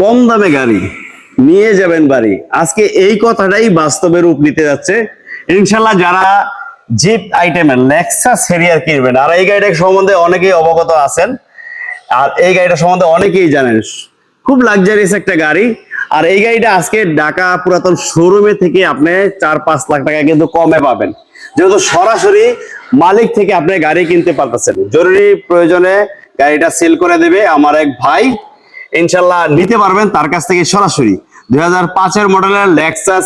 কম দামে গাড়ি নিয়ে যাবেন বাড়ি। আজকে এই কথাটাই বাস্তবে রূপ নিতে যাচ্ছে। ইনশাল্লাহ যারা জিপ আইটেমের লেক্সাস হেরিয়ার কিনবেন, আর এই গাড়িটা সম্বন্ধে অনেকেই অবগত আছেন, আর এই গাড়িটা সম্বন্ধে অনেকেই জানেন। খুব লাক্সারিয়াস একটা গাড়ি, আর এই গাড়িটা আজকে ঢাকা পুরাতন শোরুমে থেকে আপনি চার পাঁচ লাখ টাকা কিন্তু কমে পাবেন। যেহেতু সরাসরি মালিক থেকে আপনি গাড়ি কিনতে পারতেছেন। জরুরি প্রয়োজনে গাড়িটা সেল করে দেবে আমার এক ভাই। ইনশাল্লাহ নিতে পারবেন তার কাছ থেকে সরাসরি। হাজার পাঁচের লেক্সাস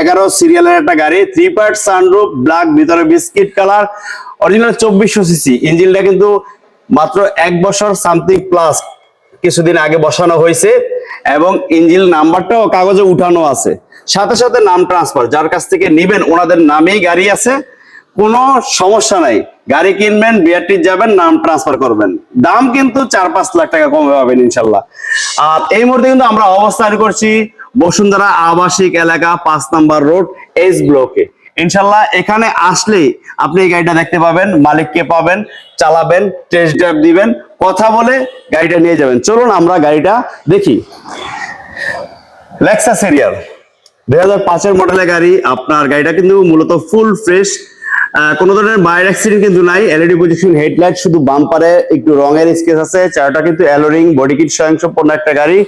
এগারো সিরিয়ালের একটা গাড়ি ব্ল্যাক বিস্কিট কালার অরিজিনাল চব্বিশশো সিসি কিন্তু মাত্র এক বছর প্লাস কিছুদিন আগে বসানো হয়েছে এবং ইঞ্জিন নাম্বারটাও কাগজে উঠানো আছে। সাথে সাথে নাম ট্রান্সফার যার কাছ থেকে নিবেন ওনাদের নামেই গাড়ি আছে। কোনো সমস্যা নাই। গাড়ি কিনবেন বিআরটি যাবেন, নাম ট্রান্সফার করবেন। দাম কিন্তু চার পাঁচ লাখ টাকা কমে পাবেন ইনশাল্লাহ। আর এই মুহূর্তে কিন্তু আমরা অবস্থান করছি বসুন্ধরা আবাসিক এলাকা পাঁচ নাম্বার রোড এস ব্লকে। ইনশাল্লাহ এখানে আসলেই আপনি এই গাড়িটা দেখতে পাবেন, মালিককে পাবেন, চালাবেন টেস্ট ড্রাইভ দিবেন, কথা বলে গাড়িটা নিয়ে যাবেন। চলুন আমরা গাড়িটা দেখি। লেক্সাস এরিয়ার দুই হাজার পাঁচের মডেলের গাড়ি, আপনার গাড়িটা কিন্তু মূলত ফুল ফ্রেশ কোনো ধরনের বাইর অ্যাক্সিডেন্ট কিন্তু নাই। এলইডি পজিশন হেডলাইট শুধু বাম্পারে একটু রঙের স্কেচ আছে। চারটা কিন্তু অ্যালোরিং বডি কিট স্বয়ংসম্পন্ন একটা গাড়ি।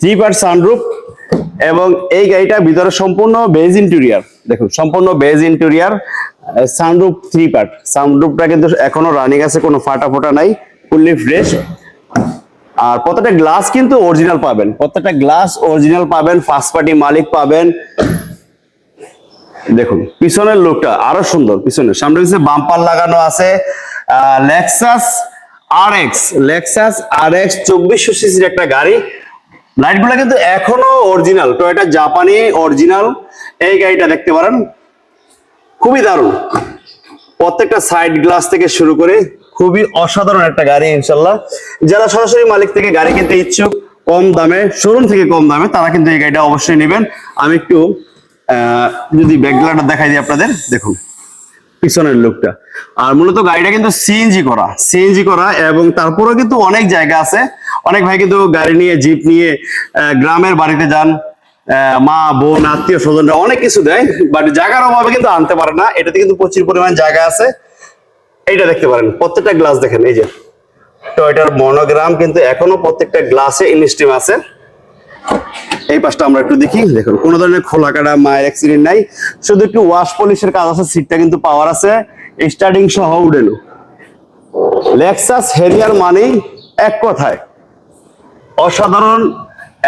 থ্রি পার্ট সানরুফ এবং এই গাড়িটা ভিতরে সম্পূর্ণ বেজ ইন্টেরিয়ার দেখুন, সম্পূর্ণ beige interior sunroof three part সানরুফটা কিন্তু এখনও রানিং আছে, কোনো ফাটা ফোটা নাই ফুললি ফ্রেশ আর প্রত্যেকটা গ্লাস কিন্তু অরিজিনাল পাবেন। প্রত্যেকটা গ্লাস অরিজিনাল পাবেন ফার্স্ট পার্টি মালিক পাবেন। দেখুন, পিছনের লুকটা আরও সুন্দর পিছনে সামনে পিছনে বাম্পার লাগানো আছে Lexus R X Lexus R X চব্বিশশো সিসির একটা গাড়ি। লাইটগুলো কিন্তু এখনও অরিজিনাল টয়োটা জাপানি অরিজিনাল এই গাড়িটা দেখতে পারেন, খুবই দারুণ। প্রত্যেকটা সাইড গ্লাস থেকে শুরু করে খুবই অসাধারণ একটা গাড়ি ইনশাল্লাহ যারা সরাসরি মালিক থেকে গাড়ি কিনতে ইচ্ছুক, কম দামে শোরুম থেকে কম দামে, তারা কিন্তু এই গাড়িটা অবশ্যই নেবেন। আমি একটু যদি ব্যাকগ্রাউন্ডটা দেখাই দিই আপনাদের, দেখুন। পিছনের লুকটা আর মূলত গাড়িটা কিন্তু সিএনজি করা সিএনজি করা এবং তারপরেও কিন্তু অনেক জায়গা আছে। অনেক ভাই কিন্তু গাড়ি নিয়ে জিপ নিয়ে গ্রামের বাড়িতে যান। মা, বোন, আত্মীয় স্বজনরা অনেক কিছু দেয় বাট জায়গার অভাবে কিন্তু আনতে পারে না। এটাতে কিন্তু প্রচুর পরিমাণ জায়গা আছে। এইটা দেখতে পারেন, প্রত্যেকটা গ্লাস দেখেন, এই যে। টয়টার মনোগ্রাম কিন্তু এখনও প্রত্যেকটা গ্লাসে ইনস্টিম আছে। এই পাশটা আমরা একটু দেখি। দেখুন, কোনো ধরনের খোলা কাটা মায়ের অ্যাক্সিডেন্ট নাই। শুধু একটু ওয়াশ পলিশের কাজ আছে সিটটা কিন্তু পাওয়ার আছে। স্টার্টিং সহ উডেলো লেক্সাস হেরিয়ার মানেই এক কথায় অসাধারণ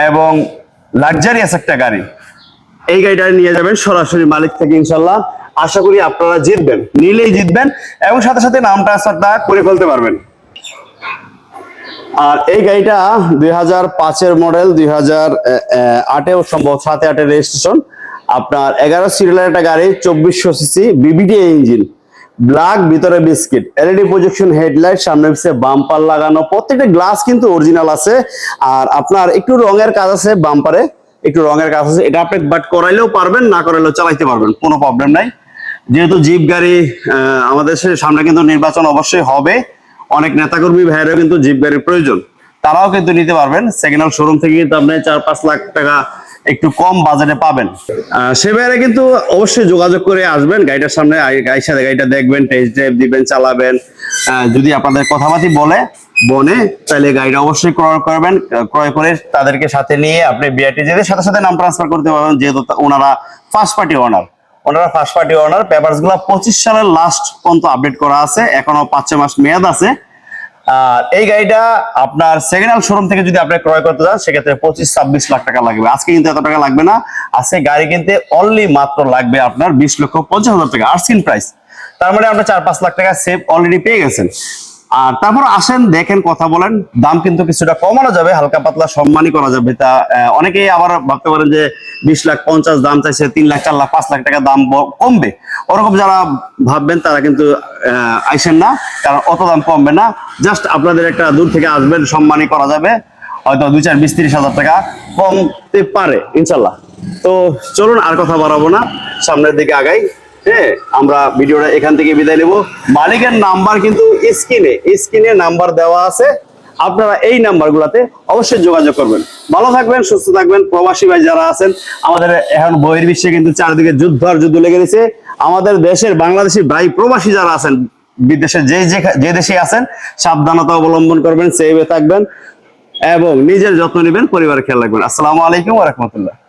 এবং লাক্সারিয়াস একটা গাড়ি। এই গাড়িটা নিয়ে যাবেন সরাসরি মালিক থেকে ইনশাল্লাহ আশা করি আপনারা জিতবেন, নিলেই জিতবেন এবং সাথে সাথে নাম ট্রান্সফারটা করে ফেলতে পারবেন। আর এই গাড়িটা দুই হাজার পাঁচের মডেল দুই হাজার আটেও সম্ভব, সাতে আটের রেজিস্ট্রেশন আপনার এগারো সিরিয়ালের একটা গাড়ি, চব্বিশশো সিসি বিবিডি ইঞ্জিন ব্ল্যাক ভিতরে বিস্কিট এলইডি প্রজেকশন হেডলাইট সামনে পিছিয়ে বাম্পার লাগানো। প্রত্যেকটা গ্লাস কিন্তু অরিজিনাল আছে। আর আপনার একটু রঙের কাজ আছে বাম্পারে একটু রঙের কাজ আছে। এটা আপনি বাট করাইলেও পারবেন, না করাইলেও চালাইতে পারবেন, কোনো প্রবলেম নাই। যেহেতু জিপ গাড়ি আমাদের সামনে কিন্তু নির্বাচন অবশ্যই হবে। অনেক নেতাকর্মী ভাইয়েরও কিন্তু জিপ গাড়ির প্রয়োজন। তারাও কিন্তু নিতে পারবেন। সেকেন্ড হ্যান্ড শোরুম থেকে কিন্তু আপনি চার পাঁচ লাখ টাকা একটু কম বাজেটে পাবেন। সে ভাইয়েরা কিন্তু অবশ্যই যোগাযোগ করে আসবেন। গাড়িটার সামনে গাড়ির সাথে গাড়িটা দেখবেন টেস্ট ড্রাইভ দিবেন, চালাবেন। যদি আপনাদের কথাবার্তি বলে, বনে, তাহলে গাড়িটা অবশ্যই ক্রয় করবেন। ক্রয় করে তাদেরকে সাথে নিয়ে আপনি বিআরটি যেতে সাথে সাথে নাম ট্রান্সফার করতে পারবেন, যেহেতু ওনারা ফার্স্ট পার্টি ওনার ওনারা ফার্স্ট পার্টি ওনার পেপারসগুলো পঁচিশ সালের লাস্ট পর্যন্ত আপডেট করা আছে, এখনও পাঁচ ছয় মাস মেয়াদ আছে। আর এই গাড়িটা আপনার সেকেন্ড হ্যান্ড শোরুম থেকে যদি আপনি ক্রয় করতে চান সেক্ষেত্রে পঁচিশ, ছাব্বিশ লাখ টাকা লাগবে। আজকে কিন্তু এত টাকা লাগবে না। আজকে গাড়ি কিনতে অনলি মাত্র লাগবে আপনার বিশ লক্ষ পঞ্চাশ হাজার টাকা। আর্সিন প্রাইস তার মানে আপনি চার পাঁচ লাখ টাকা সেভ অলরেডি পেয়ে গেছেন। আর তারপর আসেন, দেখেন, কথা বলেন। দাম কিন্তু কিছুটা কমানো যাবে, হালকা পাতলা সম্মানই করা যাবে। তা অনেকেই আবার ভাবতে পারেন যে বিশ লাখ পঞ্চাশ দাম চাইছে, তিন লাখ, চার লাখ, পাঁচ লাখ টাকা দাম কমবে। ওরকম যারা ভাববেন, তারা কিন্তু আইসেন না, কারণ অত দাম কমবে না। জাস্ট আপনাদের একটা দূর থেকে আসবেন, সম্মানই করা যাবে। হয়তো দুই চার বিশ তিরিশ হাজার টাকা কমতে পারে, ইনশাল্লাহ। তো চলুন, আর কথা বাড়াবো না। সামনের দিকে আগাই। হ্যাঁ আমরা ভিডিওটা এখান থেকে বিদায় নেব। মালিকের নাম্বার কিন্তু স্ক্রিনে স্ক্রিনে নাম্বার দেওয়া আছে। আপনারা এই নাম্বার নাম্বারগুলোতে অবশ্যই যোগাযোগ করবেন। ভালো থাকবেন, সুস্থ থাকবেন। প্রবাসী ভাই যারা আছেন, আমাদের এখন বইয়ের বিশ্বে কিন্তু চারিদিকে যুদ্ধ আর যুদ্ধ লেগে গেছে আমাদের দেশের বাংলাদেশি ভাই প্রবাসী যারা আছেন বিদেশে যে যে- দেশে আছেন, সাবধানতা অবলম্বন করবেন সেভে থাকবেন এবং নিজের যত্ন নেবেন, পরিবারের খেয়াল রাখবেন। আসসালামু আলাইকুম রাহমাতুল্লাহ।